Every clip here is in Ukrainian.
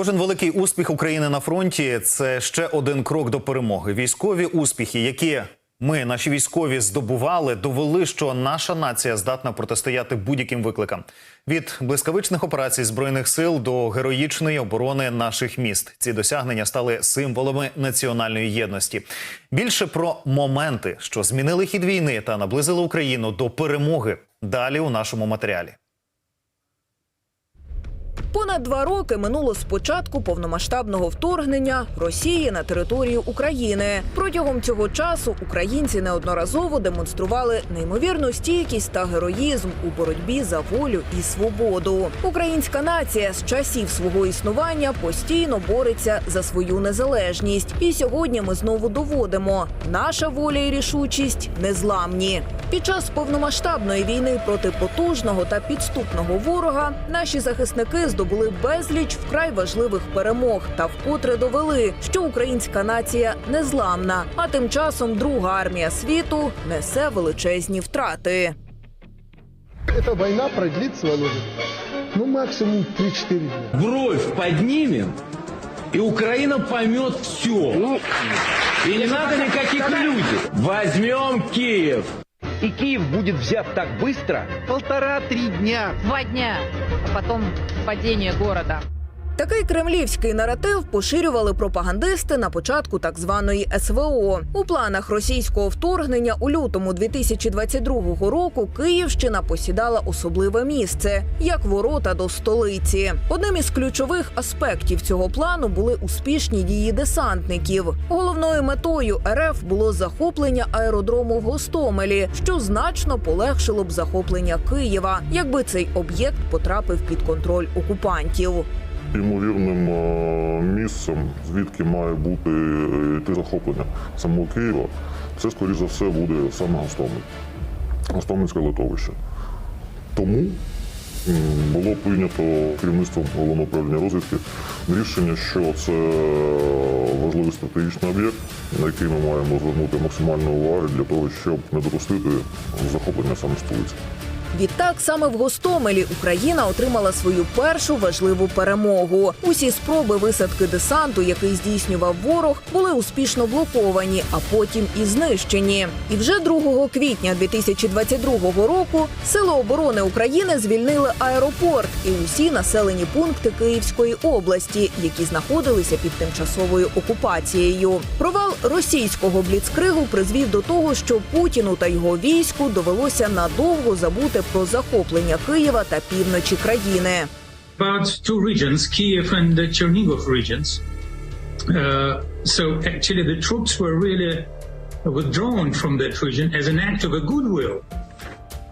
Кожен великий успіх України на фронті це ще один крок до перемоги. Військові успіхи, які ми, наші військові, здобували, довели, що наша нація здатна протистояти будь-яким викликам. Від блискавичних операцій збройних сил до героїчної оборони наших міст. Ці досягнення стали символами національної єдності. Більше про моменти, що змінили хід війни та наблизили Україну до перемоги. Далі у нашому матеріалі. Понад два роки минуло з початку повномасштабного вторгнення Росії на територію України. Протягом цього часу українці неодноразово демонстрували неймовірну стійкість та героїзм у боротьбі за волю і свободу. Українська нація з часів свого існування постійно бореться за свою незалежність. І сьогодні ми знову доводимо, наша воля і рішучість незламні. Під час повномасштабної війни проти потужного та підступного ворога наші захисники здобули безліч вкрай важливих перемог та вкотре довели, що українська нація незламна. А тим часом друга армія світу несе величезні втрати. Эта война продлится, Володя, ну максимум 3-4 дня. бровь поднимем, и Украина поймет все. и не надо никаких иллюзий. Возьмем Киев. И Киев будет взят так быстро, полтора-три дня. два дня, а потом падение города. Такий кремлівський наратив поширювали пропагандисти на початку так званої СВО. У планах російського вторгнення у лютому 2022 року Київщина посідала особливе місце як ворота до столиці. Одним із ключових аспектів цього плану були успішні дії десантників. Головною метою РФ було захоплення аеродрому в Гостомелі, що значно полегшило б захоплення Києва, якби цей об'єкт потрапив під контроль окупантів. Ймовірним е, місцем, звідки має бути е, йти захоплення самого Києва, це, скоріш за все, буде саме Гостомель, Гостомельське литовище. Тому було прийнято керівництвом головного управління розвідки рішення, що це е, важливий стратегічний об'єкт, на який ми маємо звернути максимальну увагу для того, щоб не допустити захоплення саме столиці. Відтак саме в Гостомелі Україна отримала свою першу важливу перемогу. Усі спроби висадки десанту, який здійснював ворог, були успішно блоковані, а потім і знищені. І вже 2 квітня 2022 року Сили оборони України звільнили аеропорт і усі населені пункти Київської області, які знаходилися під тимчасовою окупацією. Провал російського бліцкригу призвів до того, що Путіну та його війську довелося надовго забути про захоплення Києва та півночі країни. about two regions, Kiev and the Chernigov regions. Uh, so actually, the troops were really withdrawn from that region as an act of a goodwill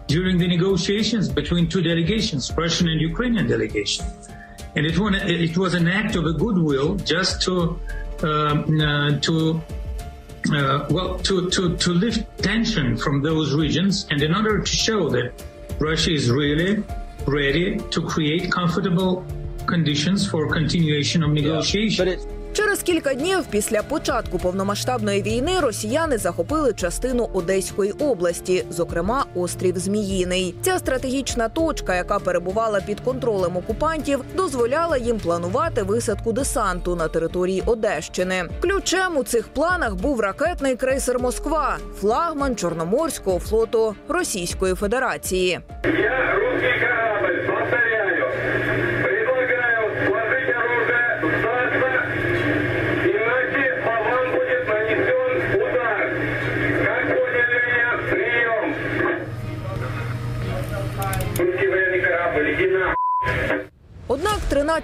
during the negotiations between two delegations, Russian and Ukrainian delegation. And it, wa- it was an act of a goodwill just to um, uh, to uh, well to, to to lift tension from those regions, and in order to show that Russia is really ready to create comfortable conditions for continuation of negotiations. It, Через кілька днів після початку повномасштабної війни росіяни захопили частину Одеської області, зокрема острів Зміїний. Ця стратегічна точка, яка перебувала під контролем окупантів, дозволяла їм планувати висадку десанту на території Одещини. Ключем у цих планах був ракетний крейсер Москва, флагман Чорноморського флоту Російської Федерації. Я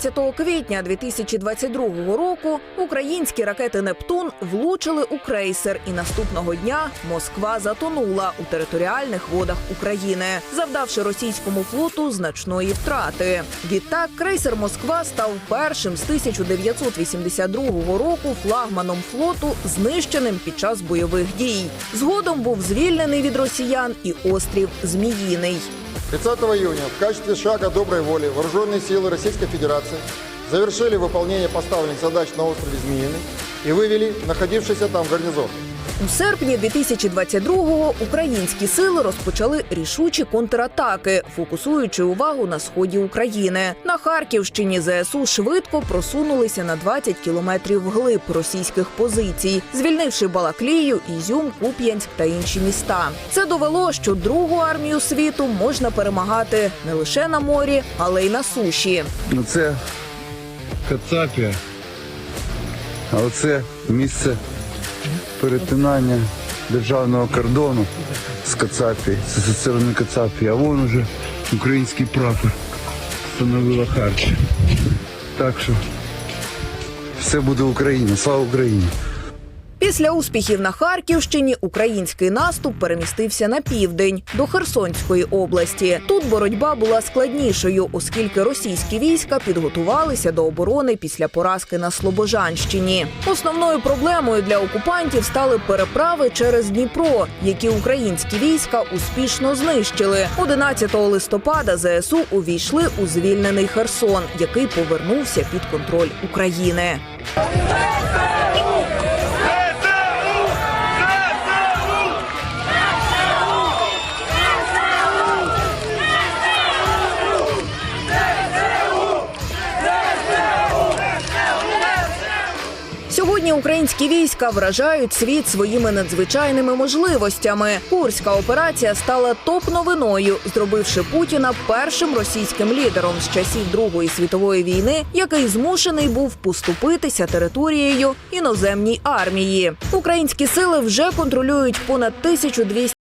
17 квітня 2022 року українські ракети Нептун влучили у крейсер, і наступного дня Москва затонула у територіальних водах України, завдавши російському флоту значної втрати. Відтак крейсер Москва став першим з 1982 року флагманом флоту, знищеним під час бойових дій. Згодом був звільнений від росіян і острів Зміїний. 30 июня в качестве шага доброй воли вооруженные силы Российской Федерации завершили выполнение поставленных задач на острове Змеиный и вывели находившийся там гарнизон. У серпні 2022-го українські сили розпочали рішучі контратаки, фокусуючи увагу на сході України. На Харківщині ЗСУ швидко просунулися на 20 кілометрів вглиб російських позицій, звільнивши Балаклію, Ізюм, Куп'янськ та інші міста. Це довело, що другу армію світу можна перемагати не лише на морі, але й на суші. Оце Кацапія. А оце місце перетинання державного кордону з Кацапії, з сторони Кацапі, А вон уже український прапор встановила харч. Так що все буде Україна. Слава Україні! Після успіхів на Харківщині український наступ перемістився на південь до Херсонської області. Тут боротьба була складнішою, оскільки російські війська підготувалися до оборони після поразки на Слобожанщині. Основною проблемою для окупантів стали переправи через Дніпро, які українські війська успішно знищили. 11 листопада ЗСУ увійшли у звільнений Херсон, який повернувся під контроль України. Сьогодні українські війська вражають світ своїми надзвичайними можливостями. Курська операція стала топ-новиною, зробивши Путіна першим російським лідером з часів Другої світової війни, який змушений був поступитися територією іноземній армії. Українські сили вже контролюють понад 1200